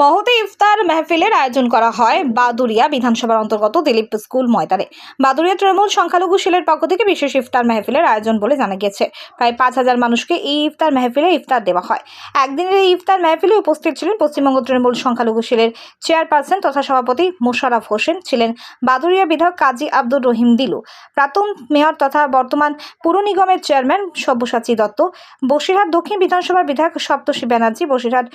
মহতে ইফতার মেহফিলের আয়োজন করা হয় বাদুরিয়া বিধানসভার অন্তর্গত দিলীপ স্কুল ময়দানে। বাদুরিয়া তৃণমূল সংখ্যালঘু শিলের পক্ষ থেকে বিশেষ ইফতার মেহফিলের আয়োজন বলে জানা গেছে প্রায় পাঁচ হাজার মানুষকে এই ইফতার মেহফিলে ইফতার দেওয়া হয়। একদিনের এই ইফতার মেহফিলে উপস্থিত ছিলেন পশ্চিমবঙ্গ তৃণমূল সংখ্যালঘু শিলের চেয়ারপারসন তথা সভাপতি মোশাররফ হোসেন, ছিলেন বাদুরিয়া বিধায়ক কাজী আব্দুর রহিম দিলু, প্রাক্তন মেয়র তথা বর্তমান পুর নিগমের চেয়ারম্যান সব্যসাচী দত্ত, বসিরহাট দক্ষিণ বিধানসভার বিধায়ক সপ্তর্ষি ব্যানার্জি, বসিরহাট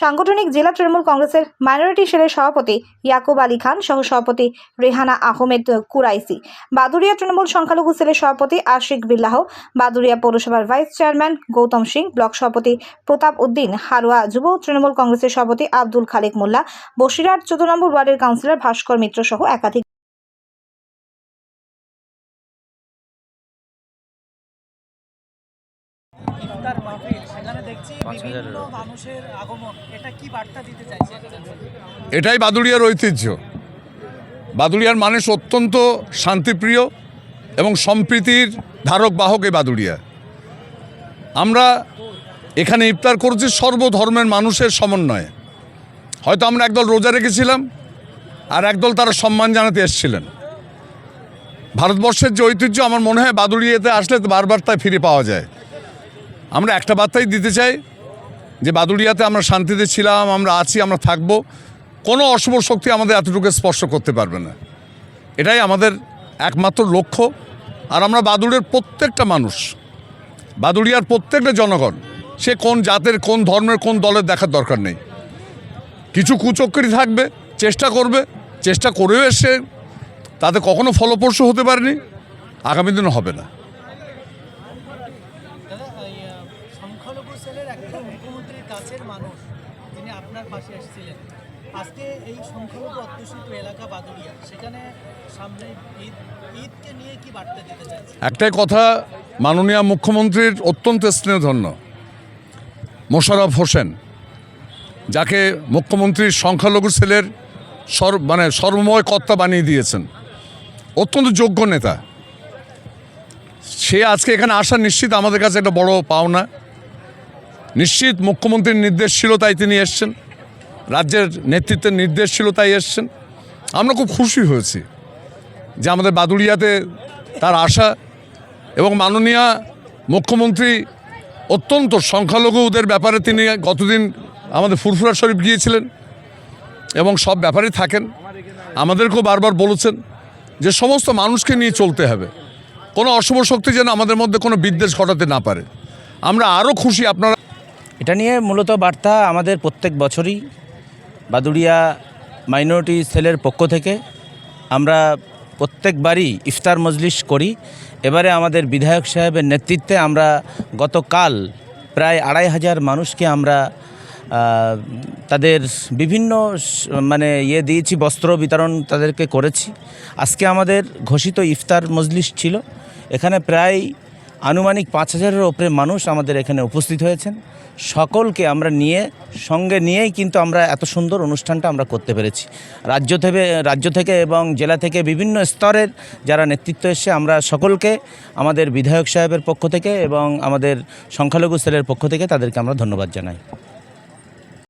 সাংগঠনিক জেলা তৃণমূল কংগ্রেসের মাইনরিটি সেলের সভাপতি ইয়াকুব আলী খান সহ সভাপতি রেহানা আহমেদ কুরাইসি বাদুরিয়া তৃণমূল সংখ্যালঘু সেলের সভাপতি আশিক বিল্লাহ বাদুরিয়া পৌরসভার vice chairman Gautam Singh, block সভাপতি প্রতাপ উদ্দিন, হারোয়া যুব তৃণমূল কংগ্রেসের সভাপতি আব্দুল খালেক মোল্লা, বসিরহাট চোদ্দ নম্বর ওয়ার্ডের কাউন্সিলর ভাস্কর মিত্র সহ একাধিক এটাই বাদুড়িয়ার ঐতিহ্য। বাদুড়িয়ার মানুষ অত্যন্ত শান্তিপ্রিয় এবং সম্প্রীতির ধারক বাহক এই বাদুড়িয়া আমরা এখানে ইফতার করছি সর্বধর্মের মানুষের সমন্বয়ে। হয়তো আমরা একদল রোজা রেখেছিলাম আর একদল তারা সম্মান জানাতে এসেছিলেন। ভারতবর্ষের যে ঐতিহ্য আমার মনে হয় বাদুড়িয়াতে আসলে বারবার তাই ফিরে পাওয়া যায়। আমরা একটা বার্তাই দিতে চাই যে বাদুড়িয়াতে আমরা শান্তিতে ছিলাম, আমরা আছি, আমরা থাকব। কোনো অশুভ শক্তি আমাদের এতটুকু স্পর্শ করতে পারবে না। এটাই আমাদের একমাত্র লক্ষ্য। আর আমরা বাদুড়ের প্রত্যেকটা মানুষ, বাদুড়িয়ার প্রত্যেকটা জনগণ, সে কোন জাতের, কোন ধর্মের, কোন দলের দেখার দরকার নেই। কিছু কুচক্রি থাকবে, চেষ্টা করবে, চেষ্টা করেও এসে তাতে কখনো ফলপ্রসূ হতে পারেনি। আগামী দিনে হবে না। আপনার পাশে এসেছিলেন। আজকে এই সংখ্যালঘু অধ্যুষিত এলাকা বাদুরিয়া সেখানে সামনে ঈদ, ঈদকে নিয়ে কি বার্তা দিতে চাইছে একটাই কথা, মাননীয় মুখ্যমন্ত্রীর অত্যন্ত স্নেহধন্য, মোশাররফ হোসেন, যাকে মুখ্যমন্ত্রীর সংখ্যালঘু সেলের সর মানে সর্বময় কর্তা বানিয়ে দিয়েছেন। অত্যন্ত যোগ্য নেতা। সে আজকে এখানে আসা নিশ্চিত আমাদের কাছে একটা বড় পাওনা। নিশ্চিত মুখ্যমন্ত্রীর নির্দেশ ছিল, তাই তিনি এসছেন। রাজ্যের নেতৃত্বের নির্দেশ ছিল তাই এসছেন। আমরা খুব খুশি হয়েছি যে আমাদের বাদুড়িয়াতে তার আশা এবং মাননীয় মুখ্যমন্ত্রী অত্যন্ত সংখ্যালঘুদের ব্যাপারে তিনি গতদিন আমাদের ফুরফুরা শরীফ গিয়েছিলেন এবং সব ব্যাপারেই থাকেন। আমাদেরকেও বারবার বলেছেন যে সমস্ত মানুষকে নিয়ে চলতে হবে। কোনো অশুভ শক্তি যেন আমাদের মধ্যে কোনো বিদ্বেষ ঘটাতে না পারে। আমরা আরও খুশি, আপনারা এটা নিয়ে মূলত বার্তা আমাদের প্রত্যেক বছরই বাদুড়িয়া মাইনরিটি সেলের পক্ষ থেকে আমরা প্রত্যেকবারই ইফতার মজলিস করি। এবারে আমাদের বিধায়ক সাহেবের নেতৃত্বে আমরা গতকাল প্রায় আড়াই হাজার মানুষকে আমরা তাদের বিভিন্ন মানে ইয়ে দিয়েছি, বস্ত্র বিতরণ তাদেরকে করেছি। আজকে আমাদের ঘোষিত ইফতার মজলিস ছিল। এখানে প্রায় আনুমানিক পাঁচ হাজারের ওপরে মানুষ আমাদের এখানে উপস্থিত হয়েছেন। সকলকে আমরা নিয়ে, সঙ্গে নিয়েই কিন্তু আমরা এত সুন্দর অনুষ্ঠানটা আমরা করতে পেরেছি। রাজ্য থেকে রাজ্য থেকে এবং জেলা থেকে বিভিন্ন স্তরের যারা নেতৃত্ব এসে আমরা সকলকে, আমাদের বিধায়ক সাহেবের পক্ষ থেকে এবং আমাদের সংখ্যালঘু সেলের পক্ষ থেকে তাদেরকে আমরা ধন্যবাদ জানাই।